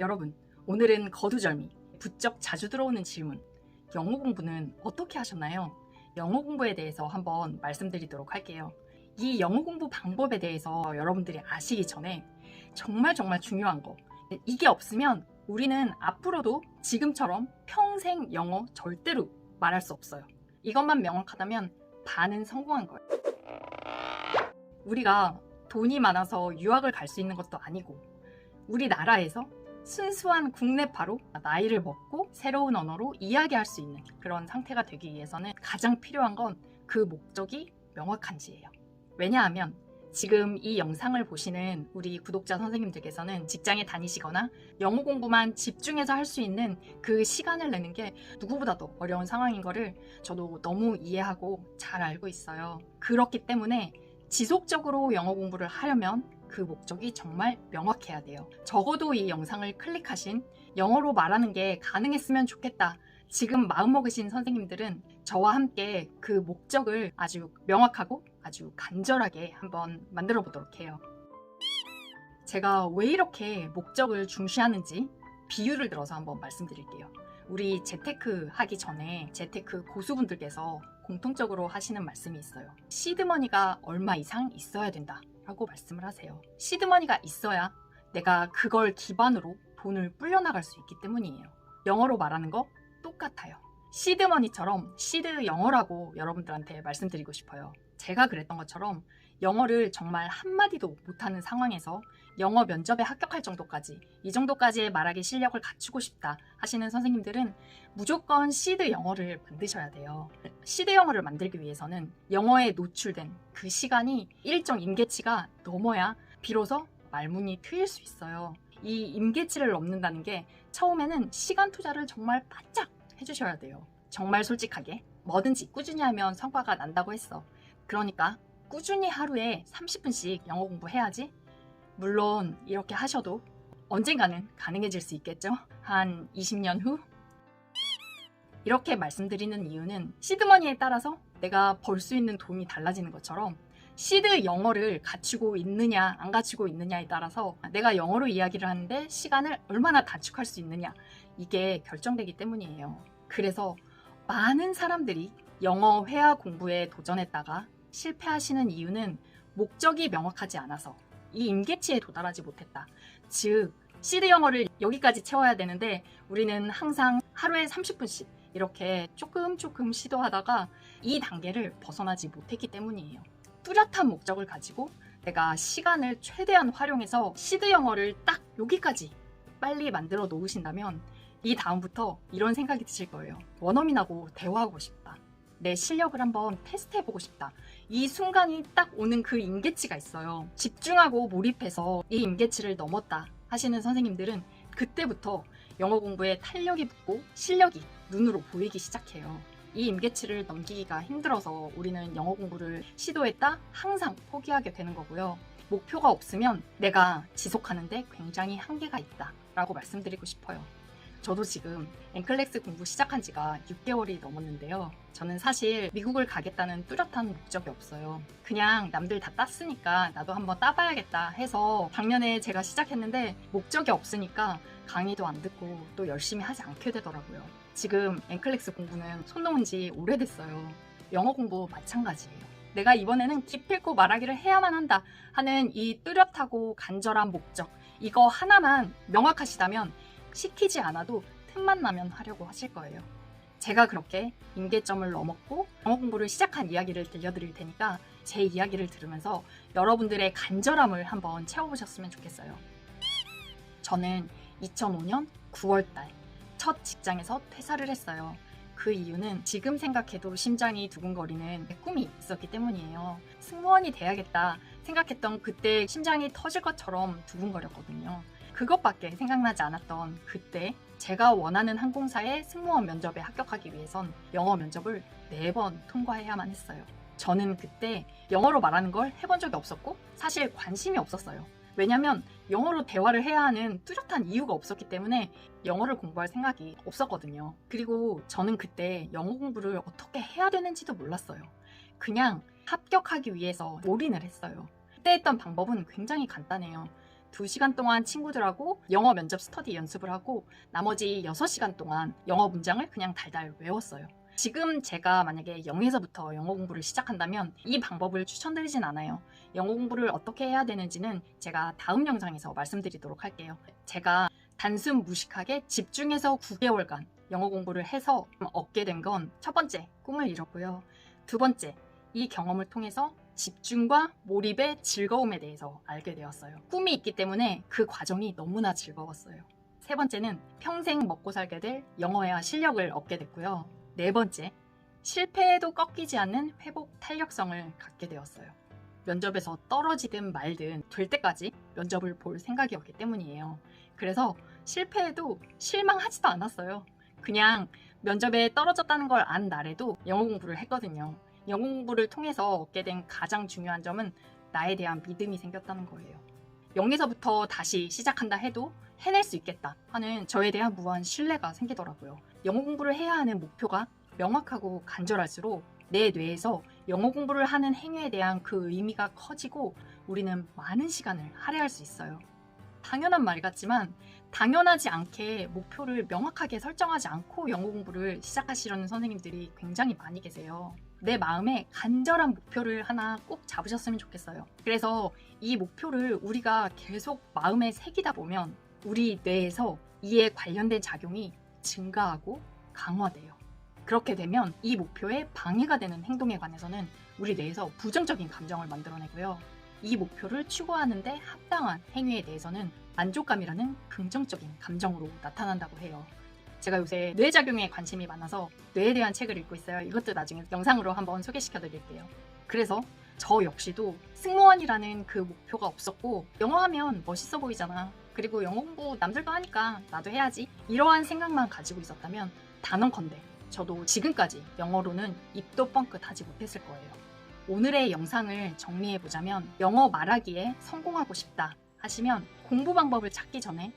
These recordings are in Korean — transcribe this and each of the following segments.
여러분, 오늘은 거두절미, 부쩍 자주 들어오는 질문. 영어 공부는 어떻게 하셨나요? 영어 공부에 대해서 한번 말씀드리도록 할게요. 이 영어 공부 방법에 대해서 여러분들이 아시기 전에 정말 정말 중요한 거. 이게 없으면 우리는 앞으로도 지금처럼 평생 영어 절대로 말할 수 없어요. 이것만 명확하다면 반은 성공한 거예요. 우리가 돈이 많아서 유학을 갈 수 있는 것도 아니고 우리나라에서 순수한 국내파로 나이를 먹고 새로운 언어로 이야기할 수 있는 그런 상태가 되기 위해서는 가장 필요한 건 그 목적이 명확한지예요. 왜냐하면 지금 이 영상을 보시는 우리 구독자 선생님들께서는 직장에 다니시거나 영어 공부만 집중해서 할 수 있는 그 시간을 내는 게 누구보다도 어려운 상황인 거를 저도 너무 이해하고 잘 알고 있어요. 그렇기 때문에 지속적으로 영어 공부를 하려면 그 목적이 정말 명확해야 돼요. 적어도 이 영상을 클릭하신 영어로 말하는 게 가능했으면 좋겠다. 지금 마음먹으신 선생님들은 저와 함께 그 목적을 아주 명확하고 아주 간절하게 한번 만들어 보도록 해요. 제가 왜 이렇게 목적을 중시하는지 비유를 들어서 한번 말씀드릴게요. 우리 재테크 하기 전에 재테크 고수분들께서 공통적으로 하시는 말씀이 있어요. 시드머니가 얼마 이상 있어야 된다. 라고 말씀을 하세요. 시드머니가 있어야 내가 그걸 기반으로 돈을 불려나갈 수 있기 때문이에요. 영어로 말하는 거 똑같아요. 시드머니처럼 시드 영어라고 여러분들한테 말씀드리고 싶어요. 제가 그랬던 것처럼 영어를 정말 한마디도 못하는 상황에서 영어 면접에 합격할 정도까지 이 정도까지의 말하기 실력을 갖추고 싶다 하시는 선생님들은 무조건 시드 영어를 만드셔야 돼요. 시드 영어를 만들기 위해서는 영어에 노출된 그 시간이 일정 임계치가 넘어야 비로소 말문이 트일 수 있어요. 이 임계치를 넘는다는 게 처음에는 시간 투자를 정말 바짝 해주셔야 돼요. 정말 솔직하게 뭐든지 꾸준히 하면 성과가 난다고 했어. 그러니까 꾸준히 하루에 30분씩 영어 공부해야지. 물론 이렇게 하셔도 언젠가는 가능해질 수 있겠죠? 한 20년 후? 이렇게 말씀드리는 이유는 시드머니에 따라서 내가 벌 수 있는 돈이 달라지는 것처럼 시드 영어를 갖추고 있느냐 안 갖추고 있느냐에 따라서 내가 영어로 이야기를 하는데 시간을 얼마나 단축할 수 있느냐 이게 결정되기 때문이에요. 그래서 많은 사람들이 영어 회화 공부에 도전했다가 실패하시는 이유는 목적이 명확하지 않아서 이 임계치에 도달하지 못했다. 즉, 시드 영어를 여기까지 채워야 되는데 우리는 항상 하루에 30분씩 이렇게 조금 조금 시도하다가 이 단계를 벗어나지 못했기 때문이에요. 뚜렷한 목적을 가지고 내가 시간을 최대한 활용해서 시드 영어를 딱 여기까지 빨리 만들어 놓으신다면 이 다음부터 이런 생각이 드실 거예요. 원어민하고 대화하고 싶다. 내 실력을 한번 테스트해보고 싶다. 이 순간이 딱 오는 그 임계치가 있어요. 집중하고 몰입해서 이 임계치를 넘었다 하시는 선생님들은 그때부터 영어 공부에 탄력이 붙고 실력이 눈으로 보이기 시작해요. 이 임계치를 넘기기가 힘들어서 우리는 영어 공부를 시도했다 항상 포기하게 되는 거고요. 목표가 없으면 내가 지속하는데 굉장히 한계가 있다 라고 말씀드리고 싶어요. 저도 지금 앵클렉스 공부 시작한 지가 6개월이 넘었는데요. 저는 사실 미국을 가겠다는 뚜렷한 목적이 없어요. 그냥 남들 다 땄으니까 나도 한번 따봐야겠다 해서 작년에 제가 시작했는데 목적이 없으니까 강의도 안 듣고 또 열심히 하지 않게 되더라고요. 지금 앵클렉스 공부는 손 놓은 지 오래됐어요. 영어 공부 마찬가지예요. 내가 이번에는 기필코 말하기를 해야만 한다 하는 이 뚜렷하고 간절한 목적 이거 하나만 명확하시다면 시키지 않아도 틈만 나면 하려고 하실 거예요. 제가 그렇게 임계점을 넘었고 영어 공부를 시작한 이야기를 들려드릴 테니까 제 이야기를 들으면서 여러분들의 간절함을 한번 채워보셨으면 좋겠어요. 저는 2005년 9월달 첫 직장에서 퇴사를 했어요. 그 이유는 지금 생각해도 심장이 두근거리는 꿈이 있었기 때문이에요. 승무원이 돼야겠다 생각했던 그때 심장이 터질 것처럼 두근거렸거든요. 그것밖에 생각나지 않았던 그때 제가 원하는 항공사의 승무원 면접에 합격하기 위해선 영어 면접을 네번 통과해야만 했어요. 저는 그때 영어로 말하는 걸 해본 적이 없었고 사실 관심이 없었어요. 왜냐면 영어로 대화를 해야 하는 뚜렷한 이유가 없었기 때문에 영어를 공부할 생각이 없었거든요. 그리고 저는 그때 영어 공부를 어떻게 해야 되는지도 몰랐어요. 그냥 합격하기 위해서 올인을 했어요. 그때 했던 방법은 굉장히 간단해요. 2시간 동안 친구들하고 영어 면접 스터디 연습을 하고 나머지 6시간 동안 영어 문장을 그냥 달달 외웠어요. 지금 제가 만약에 0에서부터 영어 공부를 시작한다면 이 방법을 추천드리진 않아요. 영어 공부를 어떻게 해야 되는지는 제가 다음 영상에서 말씀드리도록 할게요. 제가 단순 무식하게 집중해서 9개월간 영어 공부를 해서 얻게 된 건 첫 번째, 꿈을 이뤘고요. 두 번째, 이 경험을 통해서 집중과 몰입의 즐거움에 대해서 알게 되었어요. 꿈이 있기 때문에 그 과정이 너무나 즐거웠어요. 세 번째는 평생 먹고 살게 될 영어와 실력을 얻게 됐고요. 네 번째, 실패에도 꺾이지 않는 회복 탄력성을 갖게 되었어요. 면접에서 떨어지든 말든 될 때까지 면접을 볼 생각이었기 때문이에요. 그래서 실패해도 실망하지도 않았어요. 그냥 면접에 떨어졌다는 걸 안 날에도 영어 공부를 했거든요. 영어 공부를 통해서 얻게 된 가장 중요한 점은 나에 대한 믿음이 생겼다는 거예요. 0에서부터 다시 시작한다 해도 해낼 수 있겠다 하는 저에 대한 무한 신뢰가 생기더라고요. 영어 공부를 해야 하는 목표가 명확하고 간절할수록 내 뇌에서 영어 공부를 하는 행위에 대한 그 의미가 커지고 우리는 많은 시간을 할애할 수 있어요. 당연한 말 같지만 당연하지 않게 목표를 명확하게 설정하지 않고 영어 공부를 시작하시려는 선생님들이 굉장히 많이 계세요. 내 마음에 간절한 목표를 하나 꼭 잡으셨으면 좋겠어요. 그래서 이 목표를 우리가 계속 마음에 새기다 보면 우리 뇌에서 이에 관련된 작용이 증가하고 강화돼요. 그렇게 되면 이 목표에 방해가 되는 행동에 관해서는 우리 뇌에서 부정적인 감정을 만들어내고요. 이 목표를 추구하는데 합당한 행위에 대해서는 만족감이라는 긍정적인 감정으로 나타난다고 해요. 제가 요새 뇌작용에 관심이 많아서 뇌에 대한 책을 읽고 있어요. 이것도 나중에 영상으로 한번 소개시켜 드릴게요. 그래서 저 역시도 승무원이라는 그 목표가 없었고 영어 하면 멋있어 보이잖아. 그리고 영어 공부 남들도 하니까 나도 해야지. 이러한 생각만 가지고 있었다면 단언컨대 저도 지금까지 영어로는 입도 뻥끗하지 못했을 거예요. 오늘의 영상을 정리해 보자면 영어 말하기에 성공하고 싶다 하시면 공부 방법을 찾기 전에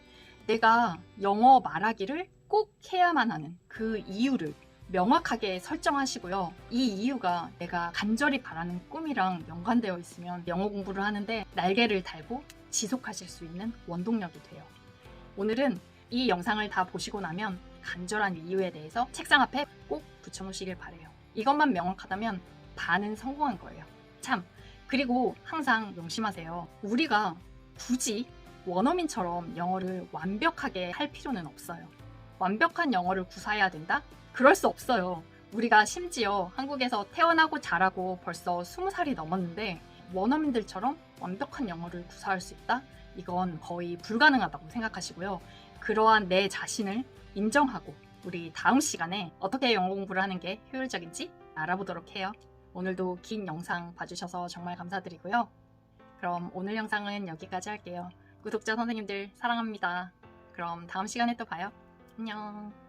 내가 영어 말하기를 꼭 해야만 하는 그 이유를 명확하게 설정하시고요. 이 이유가 내가 간절히 바라는 꿈이랑 연관되어 있으면 영어 공부를 하는데 날개를 달고 지속하실 수 있는 원동력이 돼요. 오늘은 이 영상을 다 보시고 나면 간절한 이유에 대해서 책상 앞에 꼭 붙여놓으시길 바래요. 이것만 명확하다면 반은 성공한 거예요. 참. 그리고 항상 명심하세요. 우리가 굳이 원어민처럼 영어를 완벽하게 할 필요는 없어요. 완벽한 영어를 구사해야 된다? 그럴 수 없어요. 우리가 심지어 한국에서 태어나고 자라고 벌써 20살이 넘었는데 원어민들처럼 완벽한 영어를 구사할 수 있다? 이건 거의 불가능하다고 생각하시고요. 그러한 내 자신을 인정하고 우리 다음 시간에 어떻게 영어 공부를 하는 게 효율적인지 알아보도록 해요. 오늘도 긴 영상 봐주셔서 정말 감사드리고요. 그럼 오늘 영상은 여기까지 할게요. 구독자 선생님들 사랑합니다. 그럼 다음 시간에 또 봐요. 안녕.